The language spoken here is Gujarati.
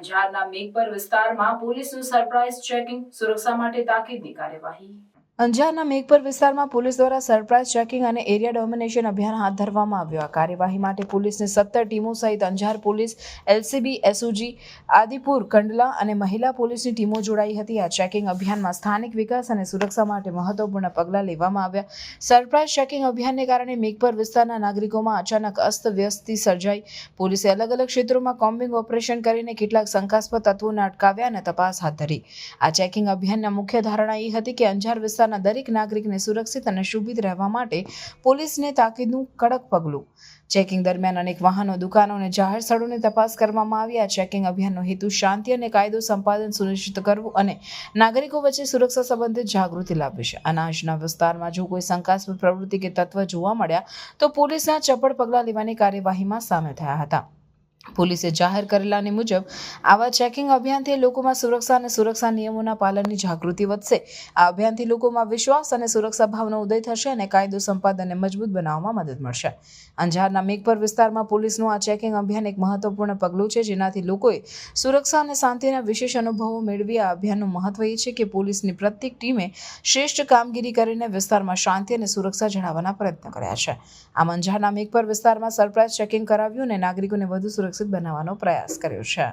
અંજારના મેઘપર વિસ્તારમાં પોલીસનું સરપ્રાઇઝ ચેકિંગ સુરક્ષા માટે તાકીદની કાર્યવાહી. અંજારના મેઘપર વિસ્તારમાં પોલીસ દ્વારા સરપ્રાઇઝ ચેકિંગ અને એરિયા ડોમિનેશન અભિયાન હાથ ધરવામાં આવ્યું. આ કાર્યવાહી માટે પોલીસની સત્તર ટીમો સહિત Anjar police, LCB, SOG, Adipur, Kandla અને મહિલા પોલીસની ટીમો જોડાઈ હતી. આ ચેકિંગ અભિયાનમાં સ્થાનિક વિકાસ અને સુરક્ષા માટે મહત્વપૂર્ણ પગલાં લેવામાં આવ્યા. સરપ્રાઇઝ ચેકિંગ અભિયાનને કારણે મેઘપર વિસ્તારના નાગરિકોમાં અચાનક અસ્તવ્યસ્તી સર્જાઈ. પોલીસે અલગ અલગ ક્ષેત્રોમાં કોમ્બિંગ ઓપરેશન કરીને કેટલાક શંકાસ્પદ તત્વોને અટકાવ્યા અને તપાસ હાથ ધરી. આ ચેકિંગ અભિયાનના મુખ્ય ધારણા એ હતી કે અંજાર વિસ્તારના દરેક નાગરિકને સુરક્ષિત અને શુભિત રહેવા માટે પોલીસને તાકીદનું કડક પગલું. ચેકિંગ દરમિયાન અનેક વાહનો, દુકાનો અને જાહેર સ્થળોની તપાસ કરવામાં આવી. આ ચેકિંગ અભિયાનનો હેતુ શાંતિ અને કાયદો સંપાદન સુનિશ્ચિત કરવું અને નાગરિકો વચ્ચે સુરક્ષા સંબંધિત જાગૃતિ લાવવી છે. અનાજના વિસ્તારમાં જો કોઈ શંકાસ્પદ પ્રવૃત્તિ કે તત્વ જોવા મળ્યા, તો પોલીસના ચપળ પગલાં લેવાની કાર્યવાહીમાં સામેલ થયા હતા. પોલીસે જાહેર કરેલાની મુજબ આવા ચેકિંગ અભિયાનથી લોકોમાં સુરક્ષા અને સુરક્ષા નિયમોના પાલનની જાગૃતિ વધશે. આ અભિયાનથી લોકોમાં વિશ્વાસ અને સુરક્ષા ભાવનો ઉદય થશે અને કાયદો સંપાદનને મજબૂત બનાવવામાં મદદ મળશે. અંજારના મેઘપર વિસ્તારમાં પોલીસનું આ ચેકિંગ અભિયાન એક મહત્વપૂર્ણ પગલું છે. જેનાથી લોકોએ સુરક્ષા અને શાંતિના વિશેષ અનુભવો મેળવી. આ અભિયાનનું મહત્વ એ છે કે પોલીસની પ્રત્યેક ટીમે શ્રેષ્ઠ કામગીરી કરીને વિસ્તારમાં શાંતિ અને સુરક્ષા જણાવવાના પ્રયત્ન કર્યા છે. આમ અંજારના મેઘપર વિસ્તારમાં સરપ્રાઇઝ ચેકિંગ કરાવ્યું અને નાગરિકોને વધુ સુરક્ષિત બનાવવાનો પ્રયાસ કર્યો છે.